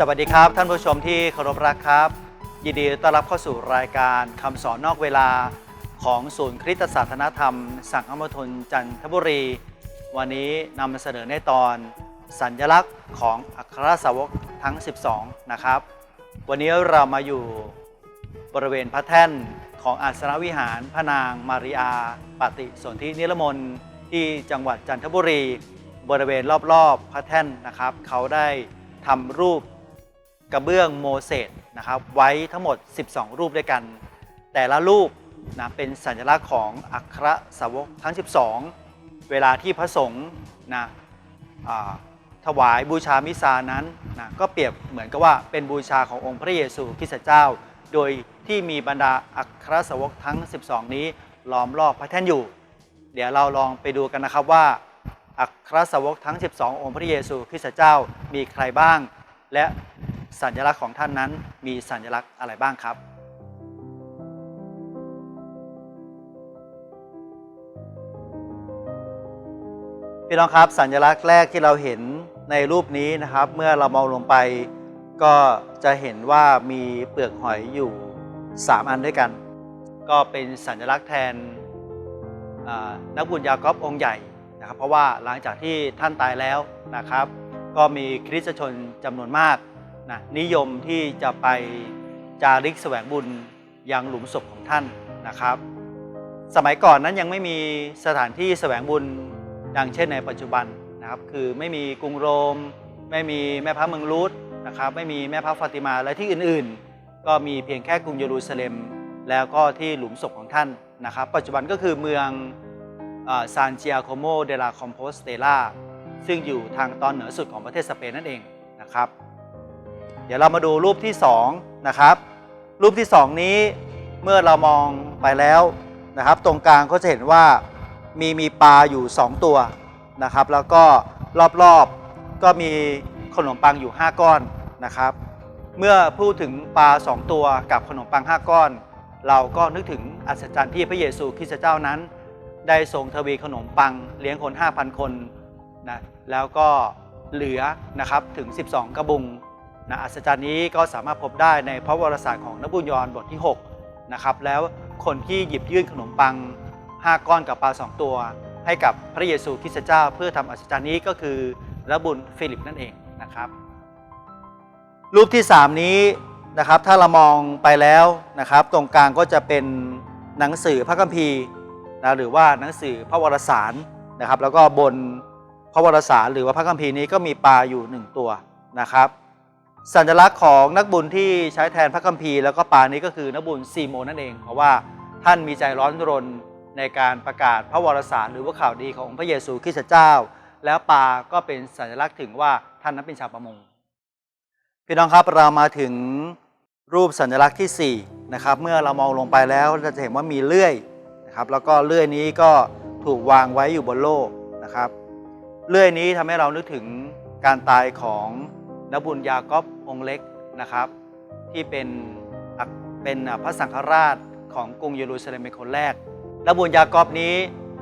สวัสดีครับท่านผู้ชมที่เคารพรักครับ ยินดีต้อนรับเข้าสู่รายการคำสอนนอกเวลาของศูนย์คริสตศาสนธรรม สังฆมทนจันทบุรี วันนี้นำมาเสนอในตอนสัญลักษณ์ของอัครสาวกทั้ง 12 นะครับ วันนี้เรามาอยู่บริเวณพระแท่นของอาสนวิหารพระนางมาริอาปฏิสนธินิรมนที่จังหวัดจันทบุรี บริเวณรอบๆพระแท่นนะครับ เขาได้ทำรูป กระเบื้องโมเสสนะครับไว้ทั้งหมด 12 รูปด้วยกัน แต่ละรูปนะเป็นสัญลักษณ์ของอัครสาวกทั้ง 12 เวลาที่พระสงฆ์นะถวายบูชามิสานั้นนะก็เปรียบเหมือนกับว่าเป็นบูชาขององค์พระเยซูคริสต์เจ้า โดยที่มีบรรดาอัครสาวกทั้ง 12 นี้ล้อมรอบพระแท่นอยู่ เดี๋ยวเราลองไปดูกันนะครับว่าอัครสาวกทั้ง 12 องค์พระเยซูคริสต์เจ้ามีใครบ้าง และ สัญลักษณ์ของท่านนั้นมีสัญลักษณ์อะไรบ้างครับ พี่น้องครับสัญลักษณ์แรกที่เราเห็นในรูปนี้นะครับ เมื่อเรามองลงไป ก็จะเห็นว่ามีเปลือกหอยอยู่ 3 อันด้วยกัน ก็เป็นสัญลักษณ์แทนนักบุญยากอบองค์ใหญ่นะครับ เพราะว่าหลังจากที่ท่านตายแล้วนะครับ ก็มีคริสตชนจำนวนมาก นะนิยมที่จะไปจาริกแสวงบุญยังหลุมศพของท่านนะครับ สมัยก่อนนั้นยังไม่มีสถานที่แสวงบุญดังเช่นในปัจจุบันนะครับ คือไม่มีกรุงโรม ไม่มีแม่พระเมืองลูดนะครับ ไม่มีแม่พระฟาติมาและที่อื่นๆ ก็มีเพียงแค่กรุงเยรูซาเล็ม แล้วก็ที่หลุมศพของท่านนะครับ ปัจจุบันก็คือเมืองซานเจียโคโมเดลาคอมโพสเตล่าซึ่งอยู่ทางตอนเหนือสุดของประเทศสเปนนั่นเองนะครับ เดี๋ยวเรามาดูรูปที่2นะครับรูปที่ 2 นี้เมื่อเรามองไปแล้วนะครับ ตรงกลางก็จะเห็นว่ามีมีปลาอยู่ 2 ตัวนะครับ แล้วก็รอบๆก็มีขนมปังอยู่ 5 ก้อนนะครับ เมื่อพูดถึงปลา 2 ตัวกับขนมปัง 5 ก้อน เราก็นึกถึงอัศจรรย์ที่พระเยซูคริสต์เจ้านั้น ได้ทรงทวีขนมปังเลี้ยงคน 5,000 คนนะแล้วก็เหลือนะครับถึง 12 กระบุง นะอัศจรรย์นี้ก็สามารถพบได้ในพระวรสารของนบุญยอห์นบทที่6นะครับแล้วคนที่หยิบยื่นขนมปัง 5 ก้อนกับปลา 2 ตัว ให้กับพระเยซูคริสต์เจ้า เพื่อทำอัศจรรย์นี้ก็คือระบุญฟิลิปนั่นเองนะครับรูปที่ 3 นี้นะครับถ้าเรามองไปแล้วนะครับ ตรงกลางก็จะเป็นหนังสือพระคัมภีร์นะหรือว่าหนังสือพระวรสารนะครับ แล้วก็บนพระวรสารหรือว่าพระคัมภีร์นี้ก็มีปลาอยู่ 1 ตัวนะครับ สัญลักษณ์ของนักบุญที่ใช้แทนพระคัมภีร์แล้วก็ปานี้ก็คือนักบุญซีโมนนั่นเอง เพราะว่าท่านมีใจร้อนรนในการประกาศพระวรสารหรือว่าข่าวดีของพระเยซูคริสต์เจ้า แล้วปลาก็เป็นสัญลักษณ์ถึงว่าท่านนั้นเป็นชาวประมง พี่น้องครับเรามาถึงรูปสัญลักษณ์ที่4นะครับเมื่อเรามองลงไปแล้วเราจะเห็นว่ามีเลื่อยนะครับแล้วก็เลื่อยนี้ก็ถูกวางไว้อยู่บนโลกนะครับ เลื่อยนี้ทำให้เรานึกถึงการตายของ นบุญยากอบองค์เล็กนะครับ ที่เป็นเป็นพระสังฆราชของกรุงเยรูซาเล็มเป็นคนแรกนบุญยากอบนี้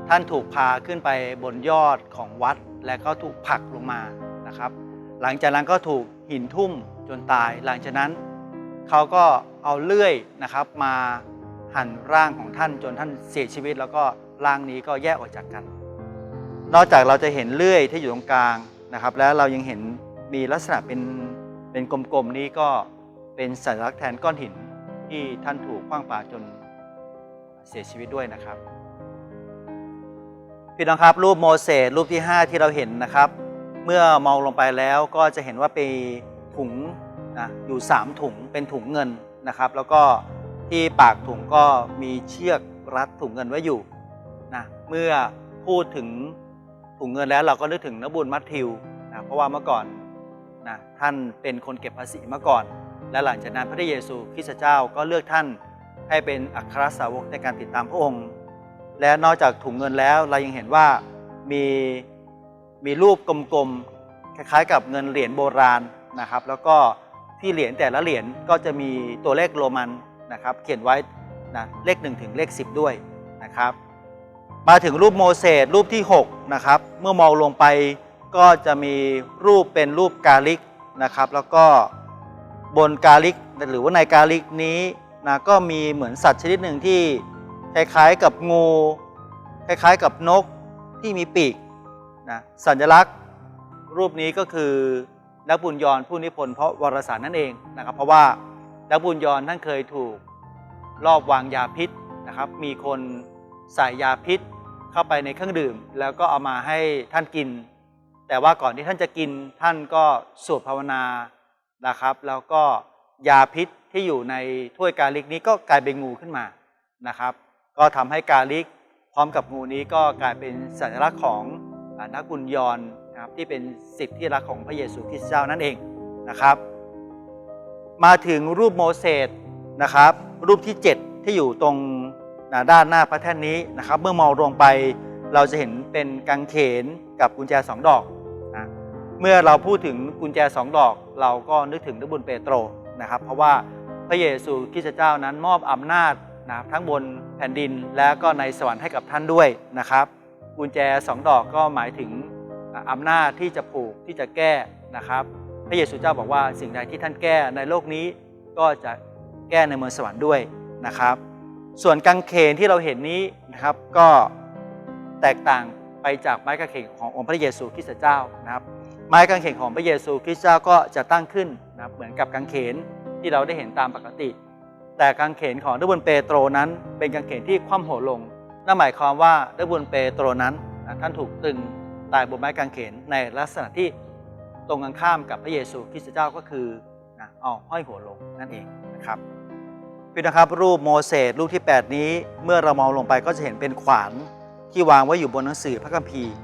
ท่านถูกพาขึ้นไปบนยอดของวัด และก็ถูกผลักลงมานะครับ หลังจากนั้นก็ถูกหินทุ่มจนตาย หลังจากนั้นเขาก็เอาเลื่อยนะครับมาหั่นร่างของท่านจนท่านเสียชีวิต แล้วก็ร่างนี้ก็แยกออกจากกัน นอกจากเราจะเห็นเลื่อยที่อยู่ตรงกลางนะครับ แล้วเรายังเห็น มีลักษณะเป็นเป็นกลมๆนี้ก็เป็นสัญลักษณ์แทนก้อนหินที่ท่านถูกขว้างปาจนเสียชีวิตด้วยนะครับ พี่น้องครับรูปโมเสสรูปที่ 5 ที่เราเห็นนะครับ เมื่อมองลงไปแล้วก็จะเห็นว่าเป็นถุงนะอยู่ 3 ถุงเป็นถุงเงินนะครับ แล้วก็ที่ปากถุงก็มีเชือกรัดถุงเงินไว้อยู่นะเมื่อพูดถึงถุงเงินแล้วเราก็นึกถึงนบุญมัทธิวนะเพราะว่าเมื่อก่อน นะท่านเป็นคนเก็บภาษีมาก่อน และหลังจากนั้นพระเยซูคริสต์เจ้าก็เลือกท่านให้เป็นอัครสาวกในการติดตามพระองค์ และนอกจากถุงเงินแล้วเรายังเห็นว่ามีมีรูปกลมๆคล้ายๆ กับเงินเหรียญโบราณนะครับ แล้วก็ที่เหรียญแต่ละเหรียญก็จะมีตัวเลขโรมันนะครับเขียนไว้นะเลข1ถึงเลข10 ด้วยนะครับ มาถึงรูปโมเสสรูปที่6นะครับเมื่อมองลงไป ก็จะมีรูปเป็นรูปกาลิกนะครับ แล้วก็บนกาลิกหรือว่าในกาลิกนี้นะก็มีเหมือนสัตว์ชนิดหนึ่งที่คล้ายๆกับงู คล้ายๆกับนกที่มีปีกนะสัญลักษณ์รูปนี้ก็คือนักบุญยรผู้นิพนธ์เพราะวรสารนั่นเองนะครับ เพราะว่านักบุญยรท่านเคยถูกลอบวางยาพิษนะครับ มีคนใส่ยาพิษเข้าไปในเครื่องดื่ม แล้วก็เอามาให้ท่านกิน แต่ว่าก่อนที่ท่านจะกินท่านก็สวดภาวนานะครับ แล้วก็ยาพิษที่อยู่ในถ้วยกาลิกนี้ก็กลายเป็นงูขึ้นมานะครับ ก็ทำให้กาลิกพร้อมกับงูนี้ก็กลายเป็นสัญลักษณ์ของอนักบุญยรนนะครับที่เป็นสิทธิรักของพระเยซูคริสต์เจ้านั่นเองนะครับ มาถึงรูปโมเสสนะครับ รูปที่ 7 ที่อยู่ตรงด้านหน้าพระแท่นนี้นะครับ เมื่อมองลงไปเราจะเห็นเป็นกางเขนกับกุญแจสองดอก เมื่อเราพูดถึงกุญแจสองดอกเราก็นึกถึงนักบุญเปโตรนะครับ เพราะว่าพระเยซูคริสต์เจ้านั้นมอบอำนาจนะครับทั้งบนแผ่นดินและก็ในสวรรค์ให้กับท่านด้วยนะครับ กุญแจสองดอกก็หมายถึงอำนาจที่จะผูกที่จะแก้นะครับ พระเยซูเจ้าบอกว่าสิ่งใดที่ท่านแก้ในโลกนี้ก็จะแก้ในเมืองสวรรค์ด้วยนะครับ ส่วนกางเขนที่เราเห็นนี้นะครับก็แตกต่าง ไปจากไม้กางเขนขององค์พระเยซูคริสต์เจ้านะครับ ไม้กางเขนของพระเยซูคริสต์เจ้าก็จะตั้งขึ้นนะครับเหมือนกับกางเขนที่เราได้เห็นตามปกติ แต่กางเขนของดับบุญเปโตรนั้น เป็นกางเขนที่คว่ำหัวลงนั่นหมายความว่าดับบุญเปโตรนั้นนะท่านถูกตึงตายบนไม้กางเขนในลักษณะที่ตรงกันข้ามกับพระเยซูคริสต์เจ้าก็คือนะเอาห้อยหัวลงนั่นเองนะครับพี่นะครับรูปโมเสสรูปที่ 8 นี้เมื่อเรามองลงไปก็จะเห็นเป็นขวาน ที่วางไว้อยู่บนหนังสือพระคัมภีร์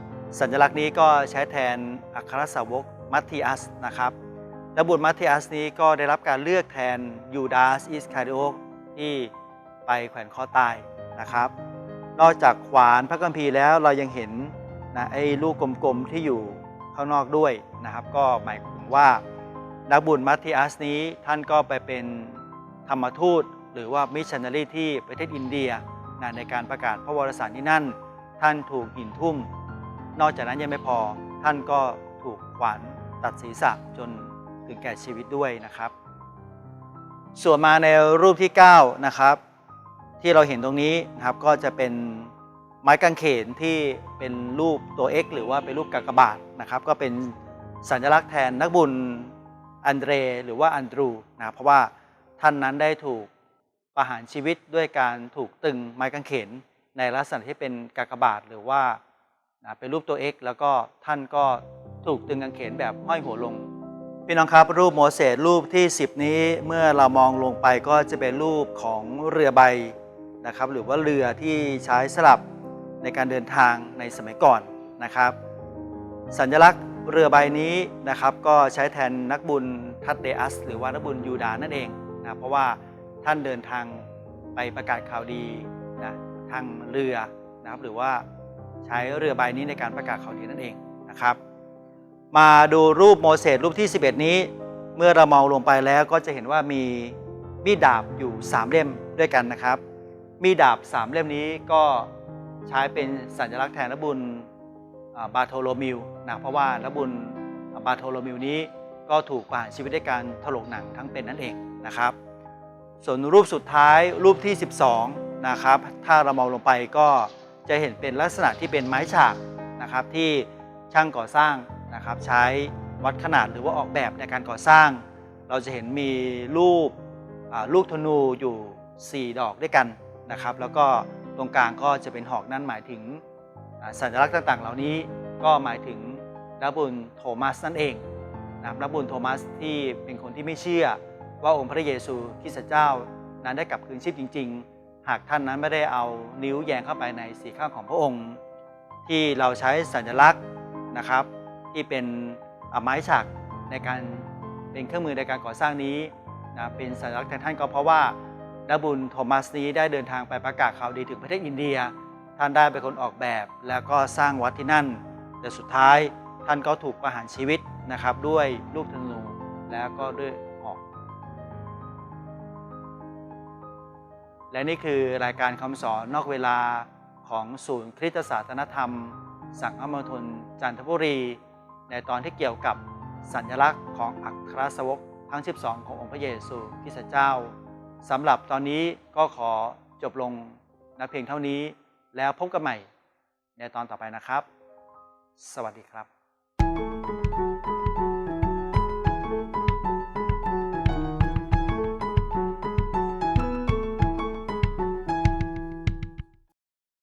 สัญลักษณ์นี้ก็ใช้แทนอัครสาวกมัทธิอัสนะครับและบุตรมัทธิอัสนี้ก็ได้รับการเลือกแทนยูดาสอิสคาริโอที่ไปแขวนคอตายนะครับ นอกจากขวานพระคัมภีร์แล้วเรายังเห็นนะไอ้ลูกกลมๆที่อยู่ข้างนอกด้วยนะครับ ก็หมายถึงว่านักบุญมัทธิอัสนี้ท่านก็ไปเป็นธรรมทูต หรือว่ามิชชันนารีที่ประเทศอินเดียนะในการประกาศพระวรสารที่นั่น ท่านถูกหินทุ่ม นอกจากนั้นยังไม่พอ ท่านก็ถูกขวานตัดศีรษะจนถึงแก่ชีวิตด้วยนะครับ ส่วนมาในรูปที่ 9 นะครับ ที่เราเห็นตรงนี้นะครับก็จะเป็นไม้กางเขนที่เป็นรูปตัว X หรือว่าเป็นรูปกากบาทนะครับ ก็เป็นสัญลักษณ์แทนนักบุญอันเดรหรือว่าอันดรูนะครับเพราะว่าท่านนั้นได้ถูกประหารชีวิตด้วยการถูกตึงไม้กางเขน ในลักษณะที่เป็นกากบาทหรือว่าเป็นรูปตัว X แล้วก็ท่านก็ถูกตึงกางเขนแบบห้อยหัวลง พี่น้องครับรูปโมเสสรูปที่ 10 นี้เมื่อเรามองลงไปก็จะเป็นรูปของเรือใบนะครับ หรือว่าเรือที่ใช้สลับในการเดินทางในสมัยก่อนนะครับ สัญลักษณ์เรือใบนี้นะครับก็ใช้แทนนักบุญทัตเดอัส หรือว่านักบุญยูดาห์นั่นเองนะเพราะว่าท่านเดินทางไปประกาศข่าวดี ทางเรือนะครับหรือว่าใช้เรือใบนี้ในการประกาศข่าวดีนั่นเองนะครับ มาดูรูปโมเสสรูปที่ 11 นี้ เมื่อเรามองลงไปแล้วก็จะเห็นว่ามีมีดดาบอยู่ 3 เล่มด้วยกันนะครับ มีดดาบ 3 เล่มนี้ก็ใช้เป็นสัญลักษณ์แทนนบุญบาโทโลมิวนะเพราะว่านบุญบาโทโลมิวนี้ก็ถูกประหารชีวิตด้วยการถลกหนังทั้งเป็นนั่นเองนะครับ ส่วนรูปสุดท้ายรูปที่ 12 นะครับ ถ้าเรามองลงไปก็จะเห็นเป็นลักษณะที่เป็นไม้ฉากนะครับที่ช่างก่อสร้างนะครับใช้วัดขนาดหรือว่าออกแบบในการก่อสร้าง เราจะเห็นมีรูปลูกธนูอยู่ 4 ดอกด้วยกันนะครับ แล้วก็ตรงกลางก็จะเป็นหอกนั่นหมายถึงสัญลักษณ์ต่างๆ เหล่านี้ก็หมายถึงนักบุญโทมัสนั่นเองนะครับนักบุญโทมัสที่เป็นคนที่ไม่เชื่อว่าองค์พระเยซูคริสต์เจ้านั้นได้กลับคืนชีพจริง ๆ หากท่านนั้นไม่ได้เอานิ้วแยงเข้าไปในสีข้างของพระองค์ ที่เราใช้สัญลักษณ์นะครับ ที่เป็นอ่าไม้ฉักในการเป็นเครื่องมือในการก่อสร้างนี้นะเป็นสัญลักษณ์แทนท่านก็เพราะว่านักบุญโทมัสนี้ได้เดินทางไปประกาศข่าวดีถึงประเทศอินเดีย ท่านได้เป็นคนออกแบบ แล้วก็สร้างวัดที่นั่น แต่สุดท้ายท่านก็ถูกประหารชีวิตนะครับ ด้วยลูกธนูแล้วก็ด้วยหอก และนี่คือรายการคำสอนนอกเวลาของศูนย์คริสตศาสนธรรม สังฆมณฑลจันทบุรี ในตอนที่เกี่ยวกับสัญลักษณ์ของอัครสาวกทั้ง 12 ขององค์พระเยซูคริสต์เจ้าสำหรับตอนนี้ก็ขอจบลงนะเพียงเท่านี้แล้วพบกันใหม่ในตอนต่อไปนะครับ สวัสดีครับ